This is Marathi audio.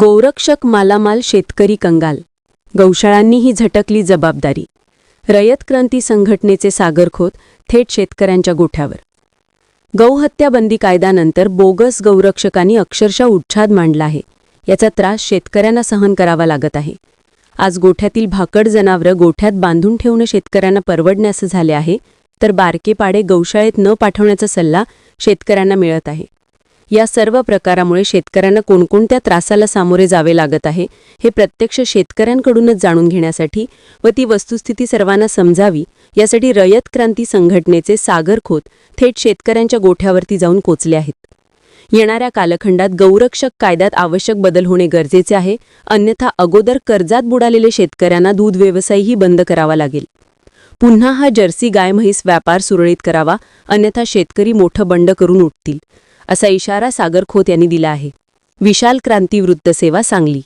गोरक्षक मालामाल शेतकरी कंगाल. गौशाळांनीही झटकली जबाबदारी. रयत क्रांती संघटनेचे सागरखोत थेट शेतकऱ्यांच्या गोठ्यावर. गौहत्या बंदी कायद्यानंतर बोगस गौरक्षकांनी अक्षरशः उच्छाद मांडला आहे. याचा त्रास शेतकऱ्यांना सहन करावा लागत आहे. आज गोठ्यातील भाकड जनावरं गोठ्यात बांधून ठेवणं शेतकऱ्यांना परवडण्याचं झाले आहे तर बारकेपाडे गौशाळेत न पाठवण्याचा सल्ला शेतकऱ्यांना मिळत आहे. या सर्व प्रकारामुळे शेतकऱ्यांना कोणकोणत्या त्रासाला सामोरे जावे लागत आहे हे प्रत्यक्ष शेतकऱ्यांकडूनच जाणून घेण्यासाठी व ती वस्तुस्थिती सर्वांना समजावी यासाठी रयत क्रांती संघटनेचे सागर खोत थेट शेतकऱ्यांच्या गोठ्यावरती जाऊन पोचले आहेत. येणाऱ्या कालखंडात गौरक्षक कायद्यात आवश्यक बदल होणे गरजेचे आहे अन्यथा अगोदर कर्जात बुडालेले शेतकऱ्यांना दूध व्यवसायही बंद करावा लागेल. पुन्हा हा जर्सी गाय म्हैस व्यापार सुरळीत करावा अन्यथा शेतकरी मोठं बंड करून उठतील. असा इशारा सागर खोत यांनी दिला आहे. विशाल क्रांती वृत्तसेवा सांगली.